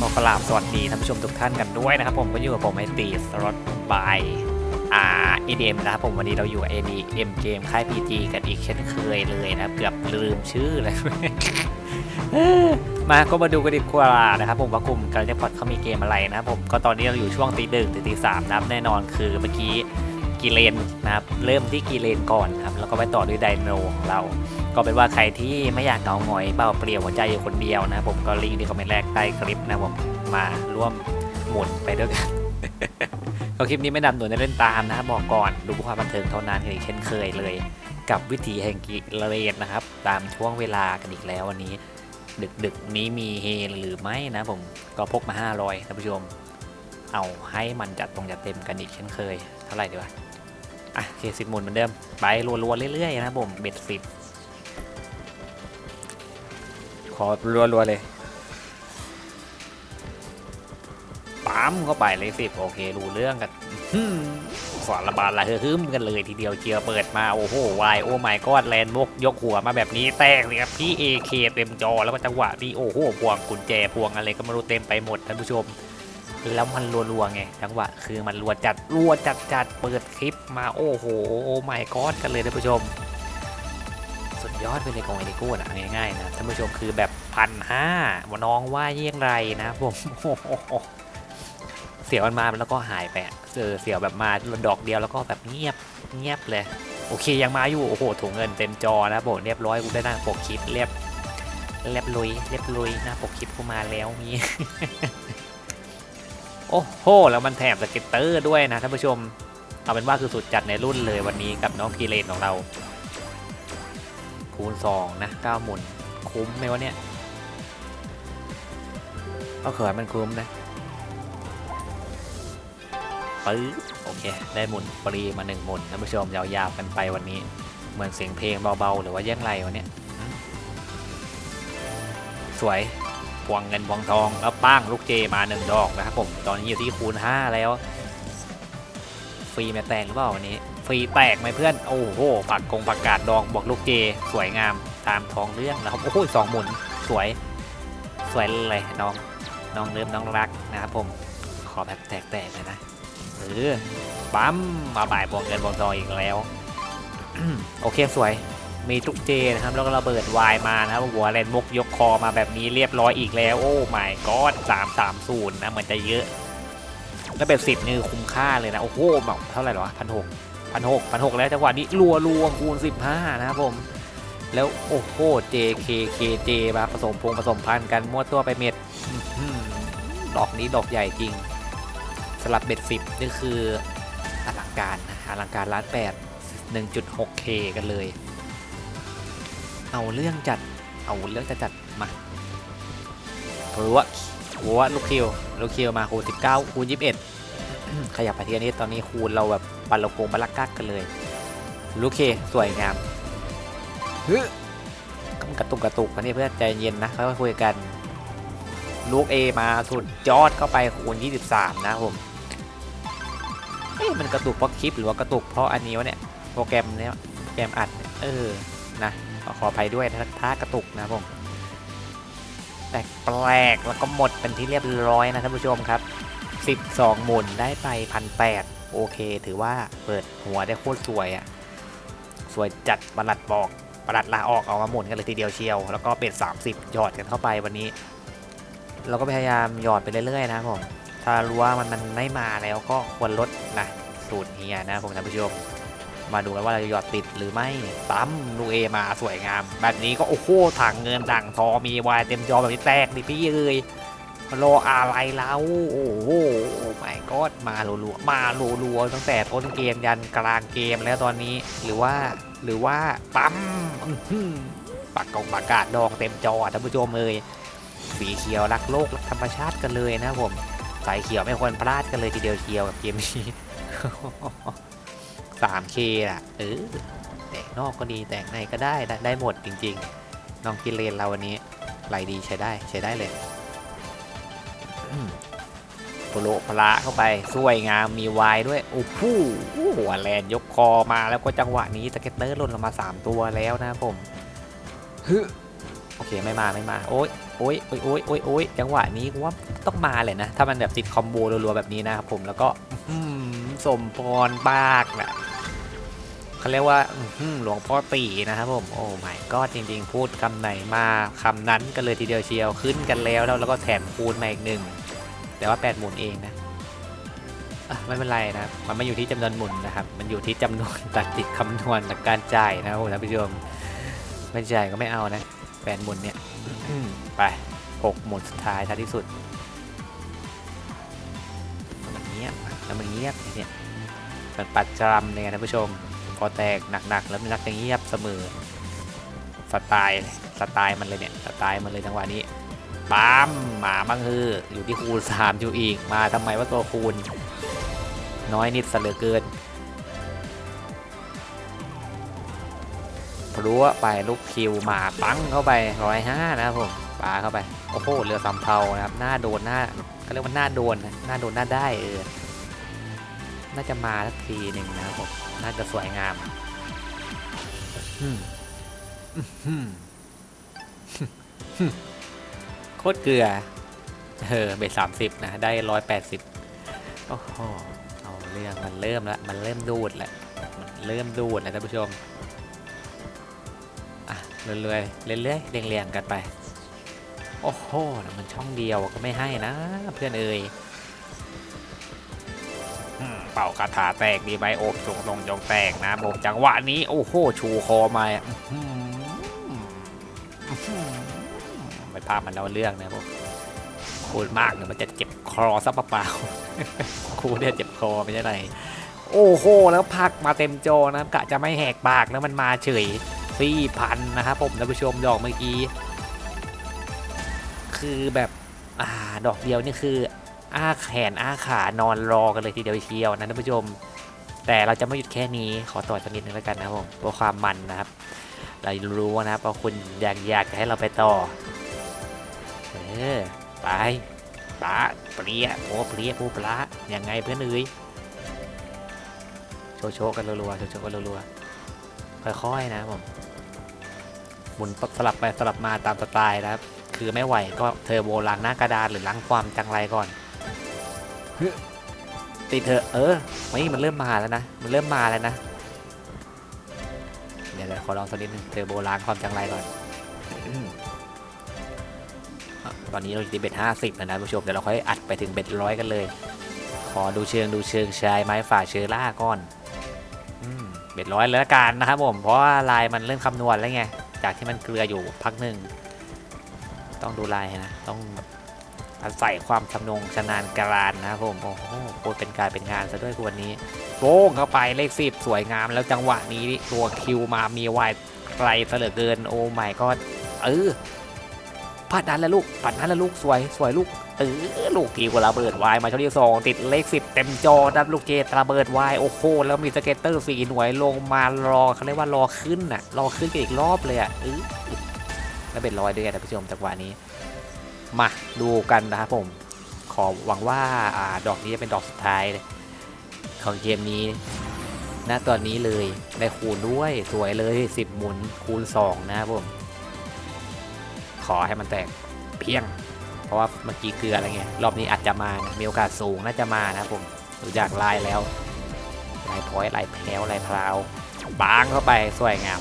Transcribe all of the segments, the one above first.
ขอกราบสวัสดีท่านผู้ชมทุกท่านกันด้วยนะครับ ผมก็อยู่กับผมไอตีสล็อตบายอ่า EDM นะครับผมวันนี้เราอยู่ ADM เอ็มเกมค่าย PG กันอีกเช่นเคยเลยนะครับเกือบลืมชื่อเลยมาก็มาดูกันดีกว่านะครับผมว่ากลุ่มการเล่นพอดเขามีเกมอะไรนะครับผมก็ตอนนี้เราอยู่ช่วงตีหนึ่งถึงตีสามนะครับแน่นอนคือเมื่อกี้กีเลนนะครับเริ่มที่กีเลนก่อนนะครับแล้วก็ไปต่อด้วยไดโนของเรา ก็เป็นว่าใครที่ไม่อยากเหงาหงอยเปล่าเปลี่ยวหัวใจอยู่คนเดียวนะผมก็ลิงก์ที่คอมเมนต์แรกใต้คลิปนะผมมาร่วมหมุนไปด้วยกันก็คลิปนี้ไม่นำหน่วยในเล่นตามนะครับบอกก่อนดูความบันเทิงเท่านั้นอย่างเช่นเคยเลย กับวิถีแห่งกิเลนนะครับ ตามช่วงเวลากันอีกแล้ววันนี้ ดึกดึกนี้มีเฮหรือไม่นะผมก็พกมา500ท่านผู้ชม เอาให้มันจัดตรงจัดเต็มกันอีกเช่นเคย เท่าไหร่ดีวะอะเคสิบหมุนเหมือนเดิมไปรัวๆเรื่อยๆนะผมเบ็ดสิบ ขอรัวๆเลยปั๊มเข้าไปเลยสิบโอเครู้เรื่องกันสอหือขอระบาดละฮึ่มกันเลยทีเดียวเจียวเปิดมาโอ้โหวายโอ้ไม่กอดแลนด์มกยกหัวมาแบบนี้แตกเลยครับพี่เอเคเต็มจอแล้วก็จังหวะที่โอ้โหพวงกุญแจพวงอะไรก็ไม่รู้เต็มไปหมดท่านผู้ชม แล้วมันรัวๆไงจังหวะคือมันรัวจัดรัวจัดจัดเปิดคลิปมาโอ้โหโอ้ไม่กอดกันเลยท่านผู้ชม ยอดไปเลยของไอเดโก้นะง่ายๆนะท่านผู้ชมคือแบบพันห้าน้องว่าเยี่ยงไรนะผมเสียวมันมาแล้วก็หายไปเออเสียวแบบมาดอกเดียวแล้วก็แบบเงียบเงียบเลย โอเคยังมาอยู่โอ้โหถุงเงินเต็มจอนะโบเรียบร้อยกูได้หน้าปกคลิปเรียบเรียบลุยเรียบลุยน้าปกคลิปกูมาแล้วมีโอ้โห แล้วมันแถมสเก็ตเตอร์ด้วยนะท่านผู้ชม เอาเป็นว่าคือสุดจัดในรุ่นเลยวันนี้กับน้องกีเลนของเรา คูณ 2 นะ9หมุนคุ้มไหมวะเนี่ยก็เขินมันคุ้มนะปึ๊บโอเค ได้หมุนฟรีมา 1 หมุนท่านผู้ชมยาวๆกันไปวันนี้ เหมือนเสียงเพลงเบาๆ หรือว่าแย่งไรวะเนี่ยสวยพวงเงินพวงทองแล้วป้างลูกเจมาหนึ่งดอกนะครับผม ตอนนี้อยู่ที่คูณ 5 แล้ว ฟรีแม่แตงหรือเปล่าวันนี้ ฟรีแตกไหมเพื่อน โอ้โหผักกงผักกาดดองบอกลูกเจ สวยงามตามท้องเรื่องนะครับ โอ้โหสองหมุนสวย สวยเลยน้องน้องเริ่มน้องรักนะครับผม ขอแบบแตกๆเลยนะเออปั๊มมาบ่ายบวงเงินบวงทองอีกแล้วโอเคสวยมีทุกเจนะครับแล้วก็ระเบิดวายมานะครับหัวแลนมกยกคอมาแบบนี้เรียบร้อยอีกแล้ว โอ้ไม่ก็สามสามศูนย์นะเหมือนจะเยอะแล้วแบบสิบนี่คุ้มค่าเลยนะ โอ้โหแบบเท่าไหร่หรอพันหก พันหกพันหกแล้วจังหวะนี้รัวรัวคูณสิบห้านะครับผม แล้วโอ้โห JKKJ มาผสมพงผสมพันธ์กันมั่วตัวไปเม็ดดอกนี้ดอกใหญ่จริง สลับเบ็ดสิบนี่คืออลังการนะอลังการล้านแปด 1.6K กันเลย เอาเรื่องจัดเอาเรื่องจะจัดมาหรือว่าหัวลูกคิวลูกคิวมาคูณ19คูณ21 ขยับไปทีนี้ตอนนี้คูณเราแบบปันเราโกงปันลักกักกันเลยลูกเคสวยงามฮึกำกระตุกกระตุกอันนี้เพื่อนใจเย็นนะค่อยๆคุยกัน ลูก A มาสุดยอดเข้าไปคูณ 23 นะครับผมเอ๊ะมันกระตุกเพราะคลิปหรือว่ากระตุกเพราะอันนี้วะเนี่ยโปรแกรมเนี้ยโปรแกรมอัดเนี่ยเออนะขอขออภัยด้วยถ้าถ้ากระตุกนะครับผมแปลกแปลกๆแล้วก็หมดเป็นที่เรียบร้อยนะท่านผู้ชมครับ 12 หมุนได้ไปพันแโอเค ถือว่าเปิดหัวได้โคตรสวยอะ่ะ สวยจัดประหลัดบอกประหลัดลาออกเอามาหมุนกันเลยทีเดียวเชียว แล้วก็เป็ด30 หยอดกันเข้าไปวันนี้ เราก็พยายามหยอดไปเรื่อยๆนะผม ถ้ารู้ว่ามันมันไม่มาแล้วก็ควรลดนะสูตรเฮียนะผมท่านผู้ชม มาดูกันว่าเราจะหยอดติดหรือไม่ปั๊มลูเอมาสวยงาม แบบนี้ก็โอ้โหถังเงินถังทองมีวายเต็มจอแบบนี้แตกดิพี่เอ้ย รออะไรแล้วโอ้โหไม่ก็มาลัวๆมาลัวๆตั้งแต่ต้นเกมยันกลางเกมแล้วตอนนี้หรือว่าหรือว่าปั๊มปากกองปากกาศดองเต็มจอท่านผู้ชมเอ้ยสีเขียวรักโลกรักธรรมชาติกันเลยนะผมสายเขียวไม่ควรพลาดกันเลยทีเดียวเชียวกับเกมนี้ 3K อะเออแตกนอกก็ดีแตกในก็ได้ได้หมดจริง ๆ น้องกินเลนเราวันนี้ไหลดีใช้ได้ใช้ได้เลย โปโลพละเข้าไปสวยงามมีวายด้วยโอ้โหหัวแลนยกคอมาแล้วก็จังหวะนี้สเก็ตเตอร์ล่นลงมา 3 ตัวแล้วนะผมฮึโอเคไม่มาไม่มาโอ๊ยโอ๊ยโอ๊ยโอ๊ยโอ๊ยโอ๊ยจังหวะนี้ว่าต้องมาเลยนะ ถ้ามันแบบติดคอมโบรัวๆแบบนี้นะครับผมแล้วก็สมพรบากนะเขาเรียกว่าอื้อหือหลวงพ่อตีนะครับผมโอ้ไม่ก็จริง ๆ พูดคำไหนมาคำนั้นกันเลยทีเดียวเชียวขึ้นกันแล้วแล้วแล้วก็แถมคูณมาอีกหนึ่ง แต่ว่า 8 หมุนเองนะไม่เป็นไรนะมันไม่อยู่ที่จำนวนหมุนนะครับ มันอยู่ที่จำนวนตัดติดคำนวณกับการจ่ายนะครับท่านผู้ชมไม่จ่ายก็ไม่เอานะแปดหมุนเนี่ยไปหกหมุนสุดท้ายท้ายที่สุดมันเงียบแล้วมันเงียบเนี่ยมันปัดจำเนี่ยท่านผู้ชม พอแตกหนักๆแล้วมันนักจะเงียบเสมอสไตล์สไตล์มันเลยเนี่ยสไตล์มันเลยจังหวะนี้ ปั๊มหมาบ้างฮืออยู่ที่คูณสามอยู่อีกมาทำไมว่าตัวคูณ น้อยนิดเหลือเกินพลัวไปลูกคิวหมาปังเข้าไปร้อยห้านะครับผมปาเข้าไปโอ้โหเรือสำเภานะครับหน้าโดนหน้าเขาเรียกว่าหน้าโดนหน้าโดนหน้าได้เออน่าจะมาสักทีหนึ่งนะครับผมน่าจะสวยงามอืมอืม โคตรเกลือ เออเบ็ดสามสิบนะ ได้ร้อยแปดสิบโอ้โห เอาเรื่องมันเริ่มล้วมันเริ่มดูดล้วมันเริ่มดูดล้วท่านผู้ชม อะ เรื่อยๆ เรื่อยๆ เรียงๆ กันไป โอ้โห มันช่องเดียวก็ไม่ให้นะ เพื่อนเอ่ยเป่ากระถาแตกดีไหมโอบจงลงจงแตกนะโบจังหวะนี้ โอ้โห ชูคอมา ไม่พามันเราเรื่องนะผมพูดมากเนี่ยมันจะเจ็บคอซะเปล่าครูเนี่ยเจ็บคอไม่ใช่ไรโอ้โหแล้วพักมาเต็มโจอนะกะจะไม่แหกปากแล้วมันมาเฉยสี่พันนะครับผมท่านผู้ชมดอกเมื่อกี้ คือแบบอ่าดอกเดียวนี่คืออ้าแขนอ้าขานอนรอกันเลยทีเดียวเชียวนะท่านผู้ชม แต่เราจะไม่หยุดแค่นี้ขอต่อสักนิดนึงแล้วกันนะครับผมเพื่อความมันนะครับ เรารู้นะครับว่าคุณอยากอยากจะให้เราไปต่อ เออไปปลาเปรี้ยโอ้เปรี้ยผู้ปลายังไงเพื่อนเอ้ยโชว์โชว์กันรัวๆโชว์โชว์กันรัวๆค่อยๆนะผมหมุนสลับไปสลับมาตามสไตล์นะครับ คือไม่ไหวก็เทอร์โบล้างหน้ากระดานหรือล้างความจังไรก่อนติดเถอะเออไม่มันเริ่มมาแล้วนะมันเริ่มมาแล้วนะเดี๋ยวเดี๋ยวขอลองสักนิดนึงเทอร์โบล้างความจังไรก่อน ตอนนี้เราอยู่ที่เบ็ดห้าสิบแล้วนะผู้ชมเดี๋ยวเราค่อยอัดไปถึงเบ็ดร้อยกันเลย ขอดูเชิงดูเชิงชายไม้ฝ่าเชอร่าก่อนเบ็ดร้อยแล้วละกันนะครับผมเพราะว่าลายมันเริ่มคำนวณแล้วไงจากที่มันเกลืออยู่พักหนึ่งต้องดูลายนะต้องอาศัยความชำนงชนาญการนะครับผมโอ้โหโคตรเป็นการเป็นงานซะด้วยกูวันนี้โป้งเข้าไปเลขสิบสวยงามแล้วจังหวะนี้ตัวคิวมามีวายไกลเหลือเกินโอ้ไม่ก็เออ ปัดนั้นแล้วลูกปัดนั้นแล้วลูกสวยสวยลูกเออลูกคิวกระเบิดวายมาช่องที่สองติดเลขสิบเต็มจอดับลูกเจระเบิดวายโอ้โหแล้วมีสเก็ตเตอร์สี่หน่วยลงมารอเขาเรียกว่ารอขึ้นน่ะรอขึ้นกันอีกรอบเลยอะเออแล้วเป็นรอยด้วยท่านผู้ชมจังหวะนี้ มาดูกันนะครับผม ขอหวังว่าอ่าดอกนี้จะเป็นดอกสุดท้ายของเกมนี้ณตอนนี้เลยได้คูณด้วยสวยเลย 10 หมุนคูณ 2 นะครับผม ขอให้มันแตกเพียง เพราะว่าเมื่อกี้เกลืออะไรเงี้ยรอบนี้อาจจะมานะมีโอกาสสูงน่าจะมานะครับผมดูจากลายแล้วลายพอยลายแพ้วลายพราวบางเข้าไปสวยงาม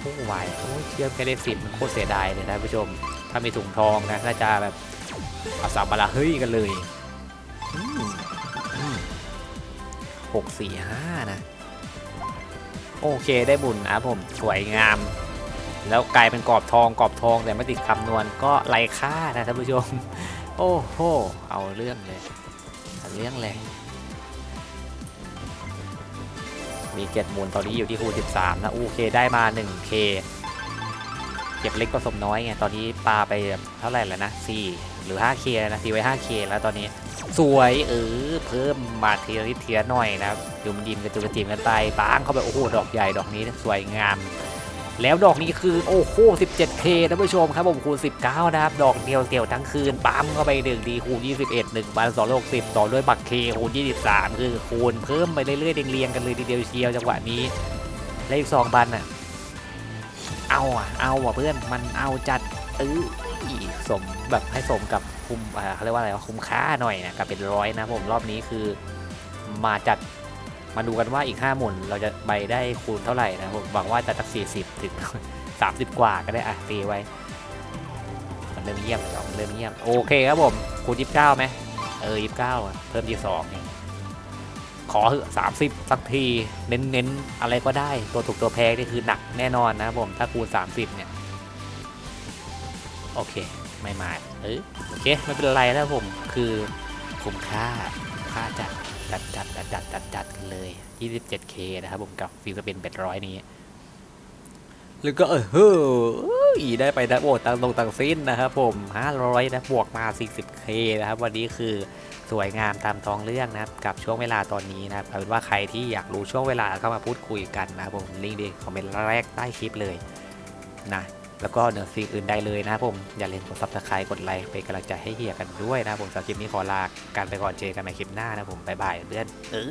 โอ้ไหวโอ้ยเทียบแค่เลขสิบมันโคตรเสียดายเลยนะผู้ชม ถ้ามีถุงทองนะน่าจะแบบเอาสามบาละเฮ้ยกันเลยหกสี่ห้านะ โอเคได้บุญนะผมสวยงาม แล้วกลายเป็นกรอบทองกรอบทองแต่ไม่ติดคำนวณก็ไรค่านะท่านผู้ชม โอ้โหเอาเรื่องเลยเอาเรื่องเลย มีเก็ดมูลตอนนี้อยู่ที่คู13นะโอเคได้มา 1K เก็บเล็กผสมน้อยไงตอนนี้ปลาไปเท่าไหร่แล้วนะ4หรือ 5K นะตีไว้ 5K แล้วตอนนี้สวยเออเพิ่มมาทีละนิดทีละหน่อยนะครับยุมยิมกระจุกกระจิมกันไปบ้างเข้าไปโอ้โหดอกใหญ่ดอกนี้สวยงาม แล้วดอกนี้คือโอ้โห 17K ท่านผู้ชมครับผมคูณ 19 นะครับ ดอกเดียวเกี่ยวทั้งคืนปั๊มเข้าไปหนึ่งดีคูณ 21 1บัน260 ต่อด้วยบักเคคูณ 23 คือคูณเพิ่มไปเรื่อยๆเรียงๆกันเลยทีเดียวเชียวจังหวะนี้ และอีกสองบันอะ เอาอะ เอาอะเพื่อนมันเอาจัดเอออีสมแบบให้สมกับคุ้มเขาเรียกว่าอะไรวะคุ้มค่าหน่อยนะกับเป็นร้อยนะผมรอบนี้คือมาจัด มาดูกันว่าอีก5หมุนเราจะใบได้คูณเท่าไหร่นะผมหวังว่าจะสัก 40 ถึง 30 กว่าก็ได้อะตีไว้ มันเริ่มเยี่ยมแล้วมันเริ่มเยี่ยมโอเคครับผมคูณ29ไหมเออ29 เพิ่ม22นี่ขอเหอะ30สักทีเน้นๆอะไรก็ได้ตัวถูกตัวแพงนี่คือหนักแน่นอนนะครับผมถ้าคูณ30เนี่ย โอเค ไม่มาเออโอเคไม่เป็นไรนะครับผมคือคุ้มค่าค่าจัด จัดจัดจัดจัดจัดจัดกันเลย 27K นะครับผมกับฟิลสเปนเป็ดร้อยนี้ แล้วก็เออเฮ้ยได้ไปนะโอ้ตังลงตังสิ้นนะครับผม500นะบวกมา 40K นะครับ วันนี้คือสวยงามตามท้องเรื่องนะครับ กับช่วงเวลาตอนนี้นะครับเอาเป็นว่าใครที่อยากรู้ช่วงเวลาเข้ามาพูดคุยกันนะครับผมลิงก์ดีคอมเมนต์แรกใต้คลิปเลยนะ แล้วก็เหนือสิ่งอื่นใดเลยนะครับผม อย่าลืมกดซับสไครต์กดไลค์เป็นกำลังใจให้เฮียกันด้วยนะครับผมสำหรับคลิปนี้ขอลาการไปก่อนเจอกันในคลิปหน้านะครับผมบ๊ายบายเพื่อนเออ